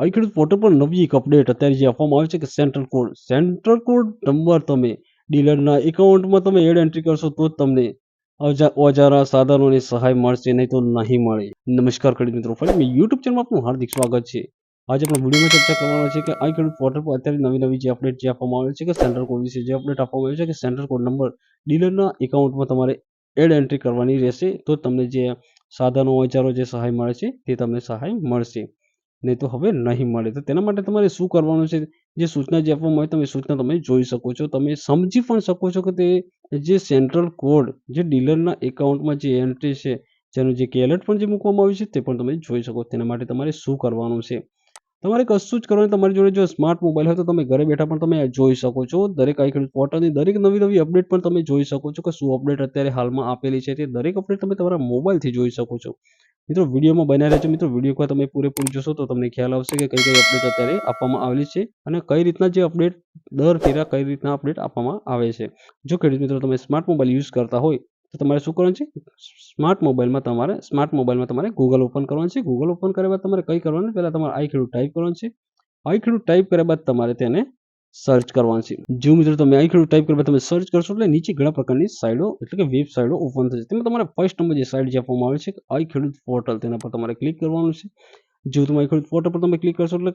આવી ખેડૂત પોર્ટલ પર નવી એક અપડેટ અત્યારે જે આપવામાં આવે છે કે central code central code number તમે ડીલરના એકાઉન્ટમાં તમે એડ એન્ટ્રી કરશો તો જ તમને ઓજારા સાધનોની સહાય મળશે, નહીં તો નહીં મળે. નમસ્કાર ખેડૂત મિત્રો. ફરી મેં યુટ્યુબ ચેનલમાં આપનું હાર્દિક સ્વાગત છે. આજે આપણે વિડીયોમાં ચર્ચા કરવાના છે કે આ ખેડૂત પોર્ટલ પર અત્યારે નવી નવી જે અપડેટ જે આપવામાં આવે છે કે સેન્ટ્રલ કોડ વિશે જે અપડેટ આપવામાં આવે છે કે સેન્ટ્રલ કોડ નંબર ડીલરના એકાઉન્ટમાં તમારે એડ એન્ટ્રી કરવાની રહેશે તો તમને જે સાધનો, ઓજારો જે સહાય મળે છે તે તમને સહાય મળશે. નહીં તો હવે નહીં મળે. તો તેના માટે તમારે શું કરવાનું છે? જે સૂચના જે આપવામાં આવે, તમે સૂચના તમે જોઈ શકો છો. તમે સમજી પણ શકો છો કે તે જે સેન્ટ્રલ કોડ જે ડીલરના એકાઉન્ટમાં જે એન્ટ્રી છે, જેનું જે કેલેટ પણ જે મૂકવામાં આવ્યું છે, તે પણ તમે જોઈ શકો. તેના માટે તમારે શું કરવાનું છે? તમારે કશું જ કરવાનું, તમારી જોડે જો સ્માર્ટ મોબાઈલ હોય તો તમે ઘરે બેઠા પણ તમે જોઈ શકો છો. દરેક આઈ ખેડૂત પોર્ટલની દરેક નવી નવી અપડેટ પણ તમે જોઈ શકો છો કે શું અપડેટ અત્યારે હાલમાં આપેલી છે. તે દરેક અપડેટ તમે તમારા મોબાઈલથી જોઈ શકો છો. મિત્રો, વિડીયોમાં બનાવી રહેજો. મિત્રો, વીડિયો તમે પૂરેપૂરી જોશો તો તમને ખ્યાલ આવશે કે કઈ કઈ અપડેટ અત્યારે આપવામાં આવેલી છે અને કઈ રીતના જે અપડેટ દર ફેરા કઈ રીતના અપડેટ આપવામાં આવે છે. જો ખેડૂત મિત્રો, તમે સ્માર્ટ મોબાઈલ યુઝ કરતા હોય તો તમારે શું કરવાનું છે? સ્માર્ટ મોબાઈલમાં તમારે સ્માર્ટ મોબાઈલમાં તમારે ગૂગલ ઓપન કરવાનું છે. ગૂગલ ઓપન કર્યા બાદ તમારે કઈ કરવાનું? પહેલાં તમારે આઈ ખેડૂત ટાઈપ કરવાનું છે. આઈ ખેડૂત ટાઈપ કર્યા બાદ તમારે તેને સર્ચ કરવાનું છે. જો મિત્રો તમે અહીં ખેડૂત ટાઈપ કરવા તમે સર્ચ કરશો એટલે નીચે ઘણા પ્રકારની સાઇડો એટલે કે વેબસાઇટો ઓપન થશે. તેમાં તમારે ફર્સ્ટ નંબર જે સાઇડ જે આપવામાં આવે છે આઈ ખેડૂત પોર્ટલ તેના પર તમારે ક્લિક કરવાનું છે. જો તમે આઈ ખેડૂત પોર્ટલ પર તમે ક્લિક કરશો એટલે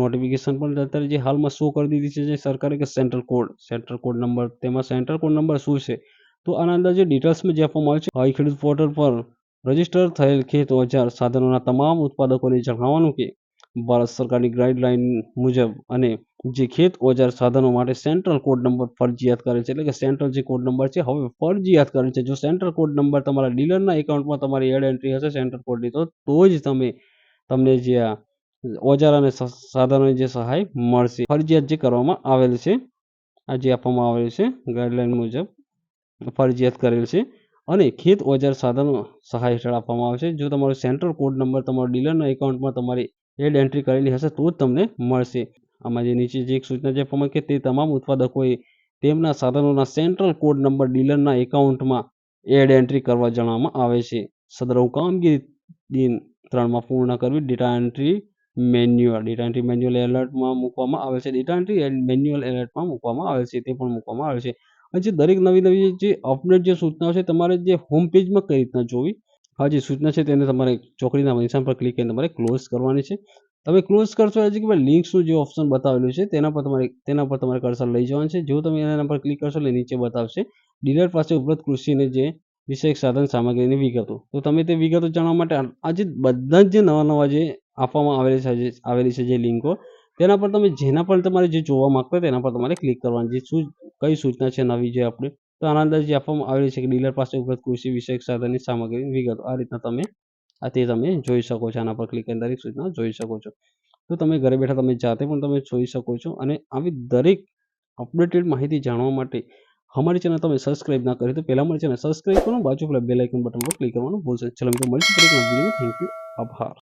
નોટિફિકેશન પણ અત્યારે જે હાલમાં શો કરી દીધી છે જે સરકારે કે central code central code number તેમાં સેન્ટ્રલ કોડ નંબર શું છે? તો આના અંદર જે ડિટેલ્સમાં જે આપવામાં આવે છે આઈ ખેડૂત પોર્ટલ પર રજિસ્ટર થયેલ ખેત ઓજાર સાધનોના તમામ ઉત્પાદકોને જણાવવાનું કે ભારત સરકારની ગાઈડલાઇન મુજબ અને જે ખેત ઓજાર સાધનો માટે સેન્ટ્રલ કોડ નંબર ફરજિયાત કરે છે. એટલે કે સેન્ટ્રલ જે કોડ નંબર છે, હવે ફરજિયાત કરે છે. જો સેન્ટ્રલ કોડ નંબર તમારા ડીલરના એકાઉન્ટમાં તમારી એડ એન્ટ્રી હશે સેન્ટ્રલ કોડની તો તો જ તમે, તમને જે આ ઓજાર અને સાધનોની જે સહાય મળશે. ફરજિયાત જે કરવામાં આવેલ છે, આ જે આપવામાં આવેલ છે ગાઈડલાઈન મુજબ ફરજિયાત કરેલ છે. અને ખેત ઓજાર સાધનો સહાય હેઠળ આપવામાં આવે છે. જો તમારો સેન્ટ્રલ કોડ નંબર તમારો ડીલરના એકાઉન્ટમાં તમારી એડ એન્ટ્રી કરેલી હશે, તો જ તમને મળશે. આમાં જે નીચે જે એક સૂચના જે ફોર્મ કે તે તમામ ઉત્પાદકોએ તેમના સાધનોના સેન્ટ્રલ કોડ નંબર ડીલરના એકાઉન્ટમાં એડ એન્ટ્રી કરવા જણાવવામાં આવે છે. સદરવ કામગીરી દિન ત્રણમાં પૂર્ણ કરવી data entry manual, data entry manual એલર્ટમાં મૂકવામાં આવે છે. ડેટા એન્ટ્રી મેન્યુઅલ એલર્ટમાં મૂકવામાં આવે છે, તે પણ મૂકવામાં આવે છે. અને જે દરેક નવી નવી જે અપડેટ જે સૂચનાઓ છે, તમારે જે હોમ પેજમાં કઈ રીતના જોવી આ જે સૂચના છે તેને તમારે ચોકડીના નિશાન પર ક્લિક કરીને તમારે ક્લોઝ કરવાની છે. તમે ક્લોઝ કરશો એટલે કે લિંક્સનું જે ઓપ્શન બતાવેલું છે, તેના પર તમારે, તેના પર તમારે કર્સર લઈ જવાનું છે. જો તમે એના પર ક્લિક કરશો એટલે નીચે બતાવશે ડીલર પાસે ઉપલબ્ધ કૃષિને જે વિષયક સાધન સામગ્રીની વિગતો. તો તમે તે વિગતો જાણવા માટે આજે બધા જ જે નવા નવા જે આપવામાં આવેલી છે આવેલી છે જે લિંકો તેના પર તમે જેના પર તમારે જે જોવા માંગતા તેના પર તમારે ક્લિક કરવાની. જે શું કઈ સૂચના છે નવી જે આપણે તો આના અંદર જે આપવામાં આવેલી છે કે ડીલર પાસે ઉપલબ્ધ કૃષિ વિષયક સાધનની સામગ્રીની વિગતો, આ રીતના તમે, આ તે તમે જોઈ શકો છો. આના પર ક્લિક કરીને દરેક સૂચના જોઈ શકો છો. તો તમે ઘરે બેઠા તમે જાતે પણ તમે જોઈ શકો છો અને આવી દરેક અપડેટેડ માહિતી જાણવા માટે અમારી ચેનલ તમે સબસ્ક્રાઇબ ના કરી તો પહેલાં મારી ચેનલ સબસ્ક્રાઇબ કરો, બાજુ પેલા બેલ આઇકન બટન પર ક્લિક કરવાનું ભૂલશે ચલો મિત્રો, મળીશું થેન્ક યુ આભાર.